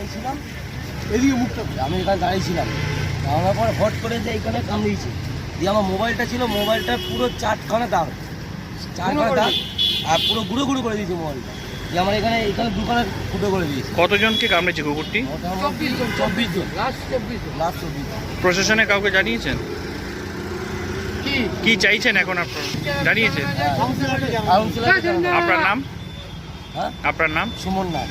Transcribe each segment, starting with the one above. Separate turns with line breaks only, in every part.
দাঁড়িয়েছিলাম এদিকে মুখটা। আমি এখানে দাঁড়িয়েছিলাম আমার পরে হট করে যে এইখানে কামড়িয়েছে। দিয়ে আমার মোবাইলটা ছিল মোবাইলটা পুরো চারখানা দাগ। চারখানা দাগ আর পুরো গুঁড়ো গুঁড়ো করে দিয়েছে মোবাইলটা। দিয়ে আমার এখানে এখানে দুখানে ফুটো করে দিয়েছে।
কতজনকে কামড়েছে কুকুরটি?
চব্বিশ জন লাস্ট চব্বিশ জন। লাস্ট চব্বিশ জন।
প্রশাসনে কাউকে জানিয়েছেন?
কি?
কি চাইছেন এখন আপনার? জানিয়েছেন? আপনার নাম?
হ্যাঁ?
আপনার নাম?
সুমন নাথ।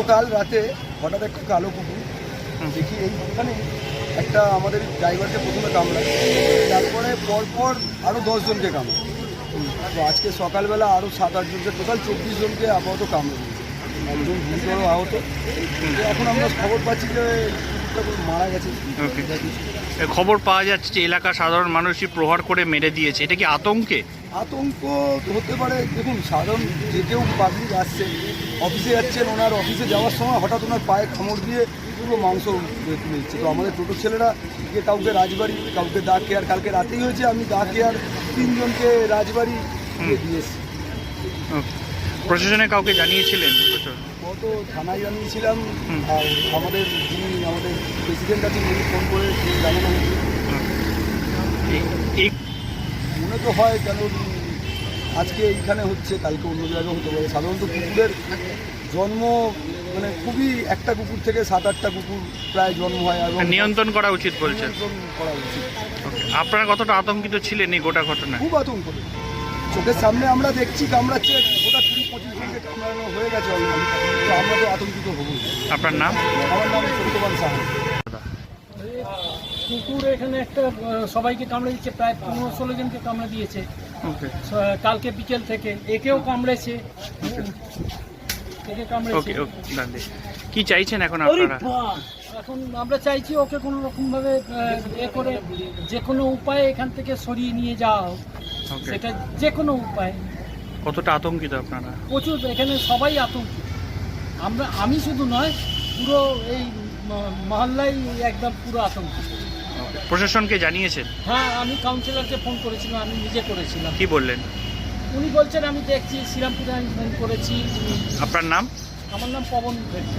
গতকাল রাতে হঠাৎ একটা কালো কুকুর দেখি এইখানে একটা আমাদের ড্রাইভারকে প্রথমে কামড়ায় তারপরে পরপর আরও দশজনকে কামড়ায়। তো আজকে সকালবেলা আরও সাত আটজনকে টোটাল চব্বিশ জনকে আপাতত কামড়ে দিয়েছে। একজন গুরুতর আহত। এখন আমরা খবর পাচ্ছি যে মারা গেছে।
খবর পাওয়া যাচ্ছে যে এলাকার সাধারণ মানুষই প্রহার করে মেরে দিয়েছে। এটা কি আতঙ্কে?
আতঙ্ক হতে পারে। দেখুন সাধারণ যে কেউ পাবলিক আসছে অফিসে যাচ্ছেন ওনার অফিসে যাওয়ার সময় হঠাৎ ওনার পায়ে কামড় দিয়ে পুরো মাংস তুলে দিচ্ছে তো আমাদের টোটো ছেলেরা যে কাউকে রাজবাড়ি কাউকে দা কেয়ার কালকে রাতেই হয়েছে আমি দা কেয়ার তিনজনকে রাজবাড়ি দিয়ে দিয়েছি
প্রশাসনে কাউকে জানিয়েছিলেন?
কত থানায় জানিয়েছিলাম আর আমাদের যিনি আমাদের প্রেসিডেন্ট আছেন উনি ফোন করে জানানো মনে তো হয় কেন আজকে এইখানে হচ্ছে কালকে অন্য জায়গায় হতে পারে। সাধারণত কুকুরের জন্ম মানে খুবই একটা কুকুর থেকে সাত আটটা কুকুর প্রায় জন্ম হয় এবং
নিয়ন্ত্রণ করা উচিত বলছেন।
নিয়ন্ত্রণ করা উচিত।
আপনারা কতটা আতঙ্কিত ছিলেন এই গোটা ঘটনায়?
খুব আতঙ্ক চোখের সামনে আমরা দেখছি কামড়াচ্ছে গোটা কুড়ি পঁচিশ জনকে কামড়ানো হয়ে গেছে তো আমরা তো আতঙ্কিত হব
আপনার নাম?
আমার নাম সত্যবান সাহা।
কুকুর এখানে একটা সবাইকে কামড়ে দিচ্ছে প্রায় পনেরো ষোলো জনকে কামড়ে দিয়েছে। কালকে বিকেল থেকে একেও কামড়েছে। একে কামড়েছে।
কি চাইছেন এখন আপনারা?
এখন আমরা চাইছি ওকে কোনো রকম ভাবে এ করে যে কোনো উপায়ে এখান থেকে সরিয়ে নিয়ে যাওয়া হোক। সেটা যে কোনো উপায়।
কতটা আতঙ্কিত আপনারা?
প্রচুর এখানে সবাই আতঙ্কিত। আমরা আমি শুধু নয় পুরো এই মহল্লাই একদম পুরো আতঙ্কিত।
প্রশাসনকে জানিয়েছেন?
হ্যাঁ আমি কাউন্সিলরকে ফোন করেছিলাম আমি নিজে করেছিলাম।
কি বললেন?
উনি বলছেন আমি দেখছি শ্রীরামপুরে আমি ফোন করেছি।
আপনার নাম?
আমার নাম পবন ভেট্টি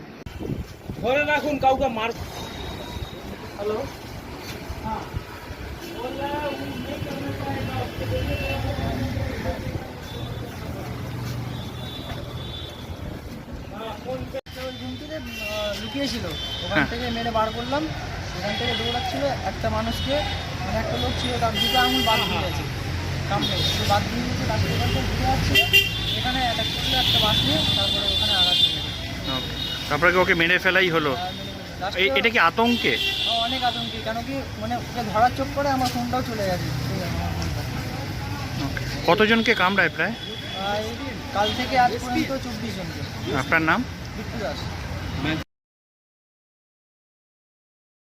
ধরে রাখুন কাউকে মার। হ্যালো? লুকিয়েছিল? ওখান
হ্যাঁ।
থেকে মেরে বার করলাম। ওখান থেকে দৌড়াচ্ছিল একটা মানুষকে মানে একটা লোক ছিল তার দুটো আঙুল বাদ দিয়ে গেছে। কামড়ে বাদ দিয়ে তারপরে এখান থেকে ঘুরে আসছিল এখানে একটা বাস নিয়ে তারপরে ওখানে.
তারপরে ওকে মেরে ফেলাই হলো। এটা কি আতঙ্কে?
অনেক আতঙ্কে কেন কি মানে ওকে ধরার চোখ করে আমার ফোনটাও চলে গেছে.
কতজনকে কামড়ায় প্রায়?
কাল থেকে আজ পর্যন্ত চব্বিশ জনকে।
আপনার নাম?
বিট্টু দাস।